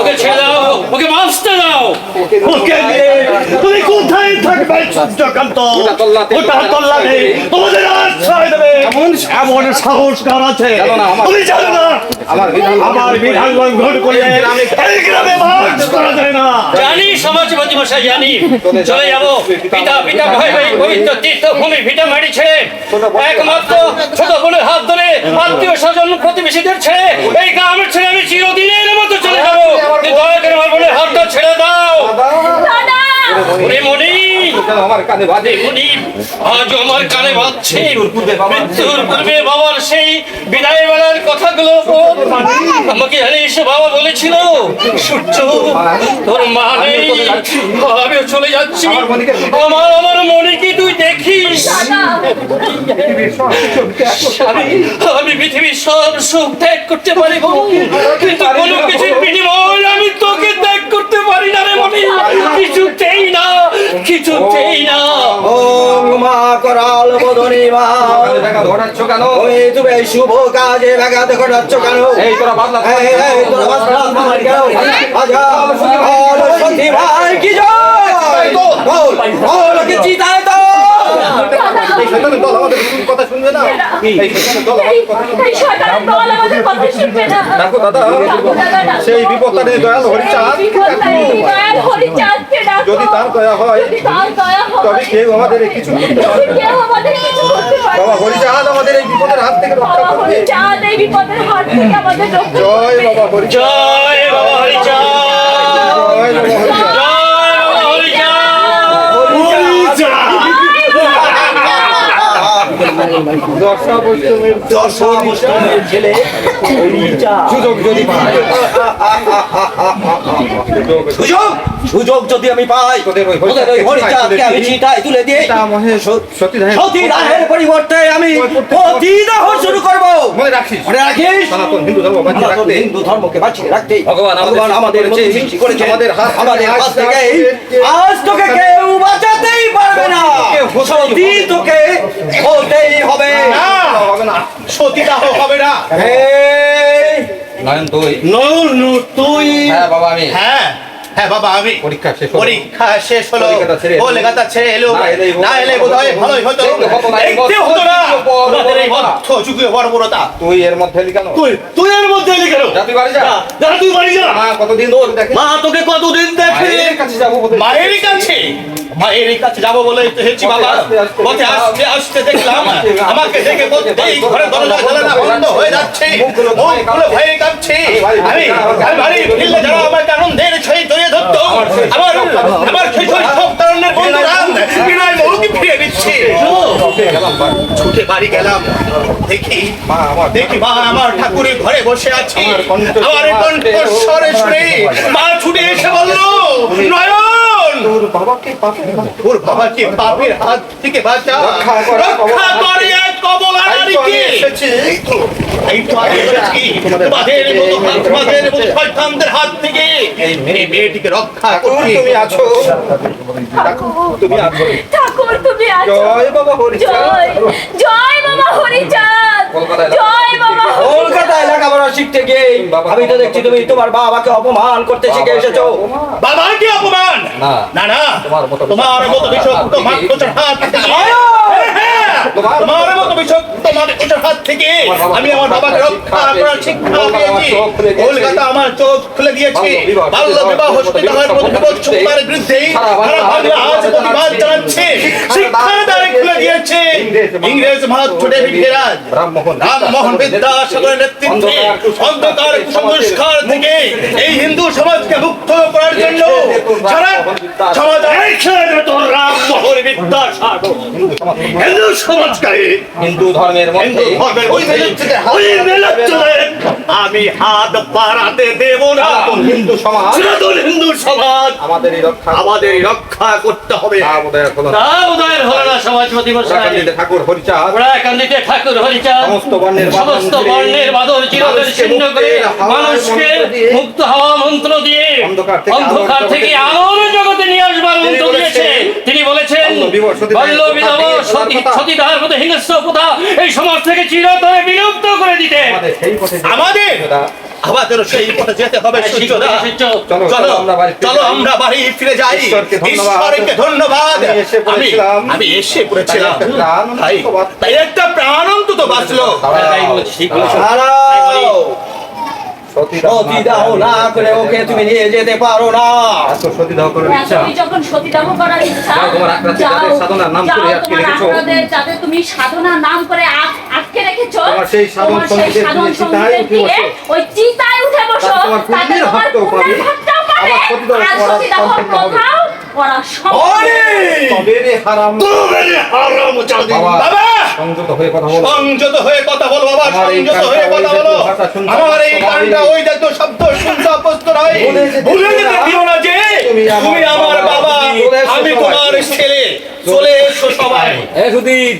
ওকে ছেড়ে দাও। ওকে বাঁচতে দাও। ওকে তুমি কোথায় থাকবে সূর্যকান্ত? ওটা তল্লা তোমাদের আশ্রয় দেবে। এমন সাহস। কার আছে। তুমি জানো না। আমার বিধান আমার বিধান লঙ্ঘন করলে এই গ্রামে বাস করা যায় না। জানি সমাজপতি মশাই জানি। চলে যাব। পিতা পিতা ভাই ভাই পবিত্র তীর্থভূমি ভিটা মাটি একমাত্র ছোট বোনের হাত ধরে আত্মীয় স্বজন প্রতিবেশীদের ছেড়ে এই গ্রামের ছেড়ে আমি চিরদিনের মতো আমার হাতটা ছেড়ে দাও। ওরে মনি আমার কানে বাজে। মনি আজ আমার কানে বাজছে। মৃত্যুর পূর্বে বাবার সেই বিদায় বেলার কথাগুলো আমাকে জানিস বাবা বলেছিল সূর্য তোর মা নেই আমিও চলে যাচ্ছি। আমার আমার মনে কি তুই দেখিস? আমি পৃথিবীর সব সুখ ত্যাগ করতে পারি কিন্তু কোনো কিছুর বিনিময় আমি তোকে পারি না রে মনি কিছু চাই না কিছু চাই না ওম মা করাল বদনী মা দেখা কেন ওই তুমি এই শুভ কাজে ব্যাঘাত ঘটাচ্ছ কেন এই তোরা বাদলা এই, এই, তোরা বাদলা তোমার কেন? আজা, বল ভাই কি জয়? বল, বল কি চিতায় তো? এই শয়তানের দল আমাদের কথা শুনবে না? এই শয়তানের দল আমাদের কথা এই শয়তানের দল আমাদের কথা শুনবে না। ডাকো দাদা। সেই বিপদটা নিয়ে দয়াল হরিচাঁদ দয়াল হরিচাঁদকে ডাকো। যদি তার দয়া হয় যদি তার দয়া হয়, তবে কেউ আমাদের এই কিছু করতে পারবে কেউ আমাদের কিছু করতে পারবে বাবা না। হরিচাঁদ আমাদের এই বিপদের হাত থেকে রক্ষা করবে। হরিচাঁদ এই বিপদের হাত থেকে আমাদের রক্ষা জয়। বাবা হরিচাঁদ। জয় বাবা হরিচাঁদ। জয় বাবা হরিচাঁদ জয় বাবা হরিচাঁদ ছেলে সুযোগ যদি পায় সুযোগ? সুযোগ যদি আমি পাই হরিচাঁদকে আমি তুলে দিয়ে সতীদাহের পরিবর্তে আমি প্রতিদাহ শুরু করব। মনে রাখিস। মনে রাখিস? সনাতন হিন্দু ধর্ম বাঁচিয়ে রাখতে। হিন্দু ধর্মকে বাঁচিয়ে রাখতে। ভগবান আমাদের ভগবান আমাদের সৃষ্টি সৃষ্টি করেছে। আমাদের হাত আমাদের হাত থেকে থেকে আজ তোকে কেউ বাঁচাতেই পারবে না। সতী তোকে হতেই হবে। হবে সতীদাহ হবে না। নয়ন তুই। নো নো তুই। হ্যাঁ বাবা আমি। হ্যাঁ হ্যাঁ বাবা আমি। পরীক্ষা শেষ হলো। পরীক্ষা শেষ হলো। কলিকাতা ছেড়ে ছেড়ে এলো। না এলেই বোধ না এলে বোধ ভালোই হতো। দেখতে হতো না, এই দেখতে হতো না। মধ্য যুগীয় তোমাদের এই মধ্য যুগীয় বর্বরতা তুই এর মধ্যে এলি কেন? তুই তুই এর মধ্যে এলি কেন? যা তুই বাড়ি যা। যা তুই বাড়ি যা। মা কতদিন তোর দেখে? মা তোকে কতদিন দেখে? মায়ের কাছে যাব মায়ের কাছে? মায়ের কাছে যাব বলে হেছি বাবা। পথে আসতে আসতে আসতে দেখলাম। আসতে আসতে আমাকে দেখে বলতেই ঘরে দরজা জানালা বন্ধ হয়ে যাচ্ছে। মুখ খুলে ভয়ে কাঁপছে। আমি আমি বাড়ি ফিরলে যারা আমাকে আনন্দের ছয় জড়িয়ে ধরতো আমার আমার সেই সব ধরনের বন্ধুরা বিনয় মৌকে ফিরে দিচ্ছে। ছুটে বাড়ি গেলাম। দেখি দেখি মা আমার ঠাকুরের ঘরে বসে আছে। আমার কণ্ঠস্বরে শুনে মা ছুটে এসে বলল নয়ন ওর বাবাকে পাপের হাত থেকে বাঁচা রক্ষা কর, করে এক কমলা নারীকে। এই তো এই এসেছি। তোমাদের মতো তোমাদের মতো শয়তানদের হাত থেকে এই মেয়েটিকে রক্ষা করতে তুমি আছো? তুমি আছো? ঠাকুর তুমি আছো? জয় বাবা হরিচাঁদ। জয় জয় বাবা হরিচাঁদ। জয় কলকাতায় শিখতে গিয়ে আমি তো দেখছি তুমি তোমার বাবাকে অপমান করতে শিখে এসেছ। বাবাকে অপমান? না। না তোমার মতো তোমার বিষাক্ত মাত্র হাত থেকে। হ্যাঁ, হ্যাঁ, তোমার- তোমার মতো বিষাক্ত মাত্র হাত থেকে। আমি আমার বাবাকে রক্ষা করার শিক্ষা পেয়েছি। চোখ খুলে দিয়েছে। কলকাতা আমার চোখ খুলে দিয়েছে বাল্য বিবাহ, মতো বিরুদ্ধে। সারা বাংলা আজ প্রতিবাদ জানাচ্ছে শিক্ষার দ্বারে খুলে দিয়েছে ইংরেজ মাহাত্ম ছুটে হেরাজ রামমোহন রামমোহন বিদ্যাসাগরের নেতৃত্বে অন্ধকার কুসংস্কার। থেকে এই হিন্দু সমাজকে মুক্ত করার জন্য সমাজ রামমোহন বিদ্যাসাগর। হিন্দু সমাজকে হিন্দু ধর্মের হিন্দু ধর্মের ওই আমি হাত বাড়াতে দেব না। হিন্দু সমাজ। সনাতন হিন্দু সমাজ। আমাদের রক্ষা। আমাদের রক্ষা করতে হবে। তা উদয়ের হলো না। সমাজপতি মশাই ঠাকুর হরিচাঁদ। কান্দিতে ঠাকুর হরিচাঁদ। সমস্ত বর্ণের সমস্ত বর্ণের বাদল চিরতরে ছিন্ন করে মানুষকে মুক্ত হওয়া মন্ত্র দিয়ে অন্ধকার থেকে আলোর জগতে নিয়ে আসবার মন্ত্র দিয়েছে। তিনি বলেছেন বাল্য বিবাহ, সতীদাহ বাল্য বিধবা প্রথা সতী থেকে সতীদাহের মতো হিংস্র প্রথা এই সমাজ থেকে চিরতরে বিলুপ্ত করে দিতে। আমাদের আমাদের আমাদেরও সেই পথে যেতে হবে সূর্যদা চলো, চলো আমরা বাড়ি ফিরে যাই। ঈশ্বরকে ধন্যবাদ। আমি আমি এসে পড়েছিলাম। তাই একটা প্রাণ অন্তত বাঁচলো। তাই একটা প্রাণ অন্তত বাঁচলো দাঁড়াও সতীদাহ না করে ওকে তুমি নিয়ে যেতে পারো না। সতীদাহ করার ইচ্ছা? তুমি যখন সতীদাহ করার ইচ্ছা তোমার আকরাতে যাও, সাধনার নাম করে আটকে রেখেছো। যাদের তুমি সাধনার নাম করে আটকে রেখেছো। তোমার সেই সাধন চিতায় উঠে বসো। ওই চিতায় উঠে বসো। তোমার পুণ্যের তোমার পাবে। সতীদাহ আর করা সতীদাহ তবে রে হারাম। বাবা। সংযত হয়ে কথা বলো। সংযত হয়ে কথা বলো বাবা আমার সংযত হয়ে কথা বলো। আমার এই গানটা। ওই জাতীয় শব্দ শুনতে অভ্যস্ত নয়। ভুলে যেতে দিও না। যে তুমি আমার বাবা, আমি তোমার ছেলে। চলে এসো সবাই। এ সুদীপ।